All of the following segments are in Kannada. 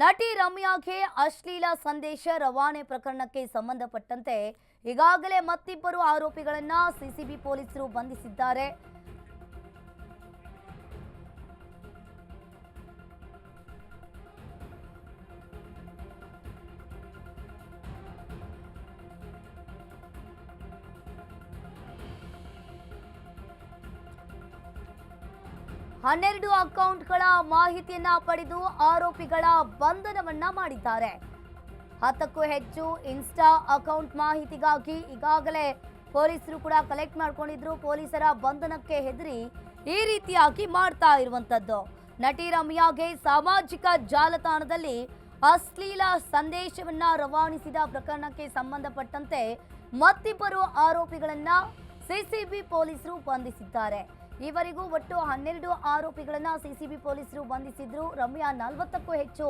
ನಟಿ ರಮ್ಯಾಗೆ ಅಶ್ಲೀಲ ಸಂದೇಶ ರವಾನೆ ಪ್ರಕರಣಕ್ಕೆ ಸಂಬಂಧಪಟ್ಟಂತೆ ಈಗಾಗಲೇ ಮತ್ತಿಬ್ಬರು ಆರೋಪಿಗಳನ್ನ ಸಿಸಿಬಿ ಪೊಲೀಸರು ಬಂಧಿಸಿದ್ದಾರೆ. ಹನ್ನೆರಡು ಅಕೌಂಟ್ಗಳ ಮಾಹಿತಿಯನ್ನ ಪಡೆದು ಆರೋಪಿಗಳ ಬಂಧನವನ್ನ ಮಾಡಿದ್ದಾರೆ. ಹತ್ತಕ್ಕೂ ಹೆಚ್ಚು ಇನ್ಸ್ಟಾ ಅಕೌಂಟ್ ಮಾಹಿತಿಗಾಗಿ ಈಗಾಗಲೇ ಪೊಲೀಸರು ಕೂಡ ಕಲೆಕ್ಟ್ ಮಾಡ್ಕೊಂಡಿದ್ರು. ಪೊಲೀಸರ ಬಂಧನಕ್ಕೆ ಹೆದರಿ ಈ ರೀತಿಯಾಗಿ ಮಾಡ್ತಾ ಇರುವಂತದ್ದು. ನಟಿ ರಮ್ಯಾಗೆ ಸಾಮಾಜಿಕ ಜಾಲತಾಣದಲ್ಲಿ ಅಶ್ಲೀಲ ಸಂದೇಶವನ್ನ ರವಾನಿಸಿದ ಪ್ರಕರಣಕ್ಕೆ ಸಂಬಂಧಪಟ್ಟಂತೆ ಮತ್ತಿಬ್ಬರು ಆರೋಪಿಗಳನ್ನ ಸಿಸಿಬಿ ಪೊಲೀಸರು ಬಂಧಿಸಿದ್ದಾರೆ. ಈವರೆಗೂ ಒಟ್ಟು ಹನ್ನೆರಡು ಆರೋಪಿಗಳನ್ನ ಸಿಸಿಬಿ ಪೊಲೀಸರು ಬಂಧಿಸಿದ್ರು. ರಮ್ಯಾ ನಲವತ್ತಕ್ಕೂ ಹೆಚ್ಚು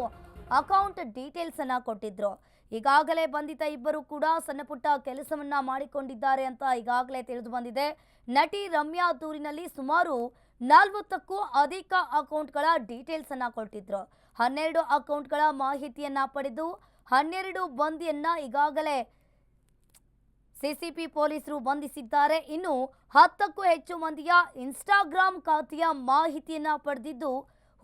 ಅಕೌಂಟ್ ಡೀಟೇಲ್ಸ್ ಅನ್ನ ಕೊಟ್ಟಿದ್ರು. ಈಗಾಗಲೇ ಬಂಧಿತ ಇಬ್ಬರು ಕೂಡ ಸಣ್ಣ ಪುಟ್ಟ ಕೆಲಸವನ್ನ ಮಾಡಿಕೊಂಡಿದ್ದಾರೆ ಅಂತ ಈಗಾಗಲೇ ತಿಳಿದು ಬಂದಿದೆ. ನಟಿ ರಮ್ಯಾ ದೂರಿನಲ್ಲಿ ಸುಮಾರು ನಲವತ್ತಕ್ಕೂ ಅಧಿಕ ಅಕೌಂಟ್ಗಳ ಡೀಟೇಲ್ಸ್ ಅನ್ನ ಕೊಟ್ಟಿದ್ರು. ಹನ್ನೆರಡು ಅಕೌಂಟ್ಗಳ ಮಾಹಿತಿಯನ್ನ ಪಡೆದು ಹನ್ನೆರಡು ಬಂದಿಯನ್ನ ಈಗಾಗಲೇ ಸಿಸಿಪಿ ಪೊಲೀಸರು ಬಂಧಿಸಿದ್ದಾರೆ. ಇನ್ನು ಹತ್ತಕ್ಕೂ ಹೆಚ್ಚು ಮಂದಿಯ ಇನ್ಸ್ಟಾಗ್ರಾಮ್ ಖಾತೆಯ ಮಾಹಿತಿಯನ್ನ ಪಡೆದಿದ್ದು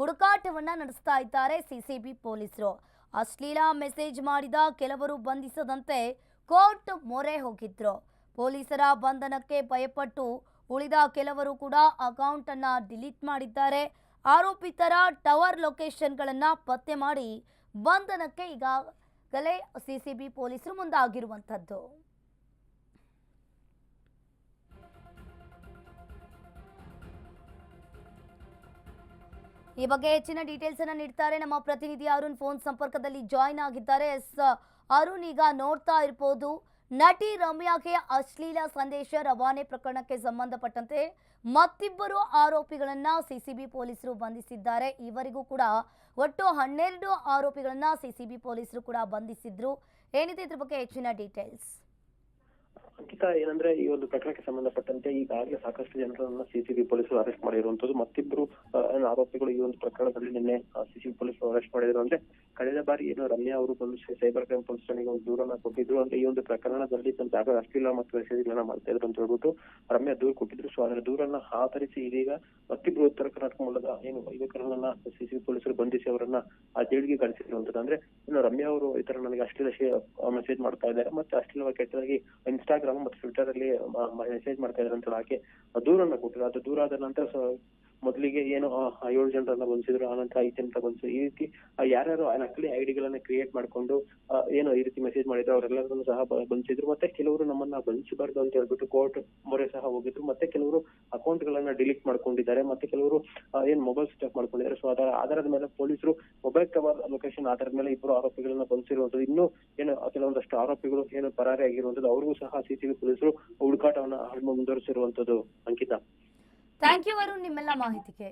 ಹುಡುಕಾಟವನ್ನ ನಡೆಸ್ತಾ ಇದ್ದಾರೆ ಸಿಸಿಬಿ ಪೊಲೀಸರು. ಅಶ್ಲೀಲ ಮೆಸೇಜ್ ಮಾಡಿದ ಕೆಲವರು ಬಂಧಿಸದಂತೆ ಕೋರ್ಟ್ ಮೊರೆ ಹೋಗಿದ್ರು. ಪೊಲೀಸರ ಬಂಧನಕ್ಕೆ ಭಯಪಟ್ಟು ಉಳಿದ ಕೆಲವರು ಕೂಡ ಅಕೌಂಟ್ ಅನ್ನ ಡಿಲೀಟ್ ಮಾಡಿದ್ದಾರೆ. ಆರೋಪಿತರ ಟವರ್ ಲೊಕೇಶನ್ಗಳನ್ನು ಪತ್ತೆ ಮಾಡಿ ಬಂಧನಕ್ಕೆ ಈಗಾಗಲೇ ಸಿಸಿಬಿ ಪೊಲೀಸರು ಮುಂದಾಗಿರುವಂಥದ್ದು. ಈ ಬಗ್ಗೆ ಹೆಚ್ಚಿನ ಡೀಟೇಲ್ಸ್ ಅನ್ನ ನೀಡ್ತಾರೆ. ನಮ್ಮ ಪ್ರತಿನಿಧಿ ಅರುಣ್ ಫೋನ್ ಸಂಪರ್ಕದಲ್ಲಿ ಜಾಯಿನ್ ಆಗಿದ್ದಾರೆ. ಎಸ್, ಅರುಣ್ ಈಗ ನೋಡ್ತಾ ಇರ್ಬೋದು. ನಟಿ ರಮ್ಯಾಗೆ ಅಶ್ಲೀಲ ಸಂದೇಶ ರವಾನೆ ಪ್ರಕರಣಕ್ಕೆ ಸಂಬಂಧಪಟ್ಟಂತೆ ಮತ್ತಿಬ್ಬರು ಆರೋಪಿಗಳನ್ನ ಸಿಸಿಬಿ ಪೊಲೀಸರು ಬಂಧಿಸಿದ್ದಾರೆ. ಇವರಿಗೂ ಕೂಡ ಒಟ್ಟು ಹನ್ನೆರಡು ಆರೋಪಿಗಳನ್ನ ಸಿಸಿಬಿ ಪೊಲೀಸರು ಕೂಡ ಬಂಧಿಸಿದ್ರು. ಏನಿದೆ ಇದ್ರ ಬಗ್ಗೆ ಹೆಚ್ಚಿನ ಡೀಟೇಲ್ಸ್ ಅಂಕಿತಾ ಏನಂದ್ರೆ ಈ ಒಂದು ಪ್ರಕರಣಕ್ಕೆ ಸಂಬಂಧಪಟ್ಟಂತೆ ಈಗಾಗಲೇ ಸಾಕಷ್ಟು ಜನರನ್ನ ಸಿಸಿಬಿ ಪೊಲೀಸರು ಅರೆಸ್ಟ್ ಮಾಡಿರುವಂತದ್ದು ಮತ್ತಿಬ್ರು ಆರೋಪಿಗಳು ಈ ಒಂದು ಪ್ರಕರಣದಲ್ಲಿ ನಿನ್ನೆ ಸಿಸಿಬಿ ಪೊಲೀಸರು ಅರೆಸ್ಟ್ ಮಾಡಿದ್ರು ಅಂದ್ರೆ ಕಳೆದ ಬಾರಿ ಏನು ರಮ್ಯಾ ಅವರು ಬಂದು ಸೈಬರ್ ಕ್ರೈಮ್ ಪೊಲೀಸ್ ಠಾಣೆಗೆ ಒಂದು ದೂರನ್ನ ಕೊಟ್ಟಿದ್ರು ಅಂದ್ರೆ ಈ ಒಂದು ಪ್ರಕರಣದಲ್ಲಿ ತಮ್ಮ ಜಾಗ ಅಷ್ಟಿಲ್ಲ ಮತ್ತು ಮೆಸೇಜ್ಗಳನ್ನ ಮಾಡ್ತಾ ಇದ್ರು ಅಂತ ಹೇಳ್ಬಿಟ್ಟು ರಮ್ಯಾ ದೂರು ಕೊಟ್ಟಿದ್ರು. ಸೊ ಅದರ ದೂರನ್ನ ಆಧರಿಸಿ ಇದೀಗ ಮತ್ತಿಬ್ರು ಉತ್ತರ ಕರ್ನಾಟಕ ಮೂಲದ ಏನು ಯುವಕರನ್ನ ಸಿಸಿಬಿ ಪೊಲೀಸರು ಬಂಧಿಸಿ ಅವರನ್ನ ಆ ಜೈಲಿಗೆ ಕಳಿಸಿರುವಂತದ್ದು ಅಂದ್ರೆ ಇನ್ನು ರಮ್ಯಾ ಅವರು ಈ ತರ ನನಗೆ ಅಶ್ಲೀಲ ಮೆಸೇಜ್ ಮಾಡ್ತಾ ಇದ್ದಾರೆ. ಮತ್ತೆ ಅಶ್ಲೀಲವಾಗಿ ಕೆಟ್ಟದಾಗಿ ಇನ್ಸ್ಟಾಗ್ರಾಮ್ ಮತ್ತು ಟ್ವಿಟರ್ ಅಲ್ಲಿ ಮೆಸೇಜ್ ಮಾಡ್ತಾ ಇದ್ದಾರೆ ಅಂತ ಹಾಕಿ ದೂರನ್ನ ಕೊಟ್ಟಿದ್ರು ಅದು ದೂರ ಆದ ನಂತರ ಮೊದಲಿಗೆ ಏನು ಏಳು ಜನರನ್ನ ಬಂಧಿಸಿದ್ರು, ಆನಂತರ ಐದು ಜನರ ಬಂಧಿಸಿದ್ರು. ಈ ರೀತಿ ಯಾರ್ಯಾರು ನಕಲಿ ಐಡಿಗಳನ್ನ ಕ್ರಿಯೇಟ್ ಮಾಡ್ಕೊಂಡು ಏನು ಈ ರೀತಿ ಮೆಸೇಜ್ ಮಾಡಿದ್ರು, ಅವರೆಲ್ಲರನ್ನು ಸಹ ಬ- ಬಂಧಿಸಿದ್ರು. ಮತ್ತೆ ಕೆಲವರು ನಮ್ಮನ್ನ ಬಂಧಿಸಬಾರ್ದು ಅಂತ ಹೇಳ್ಬಿಟ್ಟು ಕೋರ್ಟ್ ಮೊರೆ ಸಹ ಹೋಗಿದ್ರು. ಮತ್ತೆ ಕೆಲವರು ಅಕೌಂಟ್ ಗಳನ್ನ ಡಿಲೀಟ್ ಮಾಡ್ಕೊಂಡಿದ್ದಾರೆ. ಮತ್ತೆ ಕೆಲವರು ಏನ್ ಮೊಬೈಲ್ ಸ್ಟಾಪ್ ಮಾಡ್ಕೊಂಡಿದ್ದಾರೆ. ಸೊ ಅದರ ಆಧಾರದ ಮೇಲೆ ಪೊಲೀಸರು ಮೊಬೈಲ್ ಟವರ್ ಲೊಕೇಶನ್ ಆಧಾರದ ಮೇಲೆ ಇಬ್ಬರು ಆರೋಪಿಗಳನ್ನ ಬಂಧಿಸಿರುವಂತದ್ದು ಇನ್ನು ಏನು, ಕೆಲವೊಂದಷ್ಟು ಆರೋಪಿಗಳು ಏನು ಪರಾರಿ ಆಗಿರುವಂತದ್ದು ಅವ್ರಿಗೂ ಸಹ ಸಿಸಿಬಿ ಪೊಲೀಸರು ಹುಡುಕಾಟವನ್ನ ಮುಂದುವರಿಸಿರುವಂತದ್ದು ಅಂಕಿತಾ. ಥ್ಯಾಂಕ್ ಯು ವರುಣ್ ನಿಮ್ಮೆಲ್ಲ ಮಾಹಿತಿಗೆ.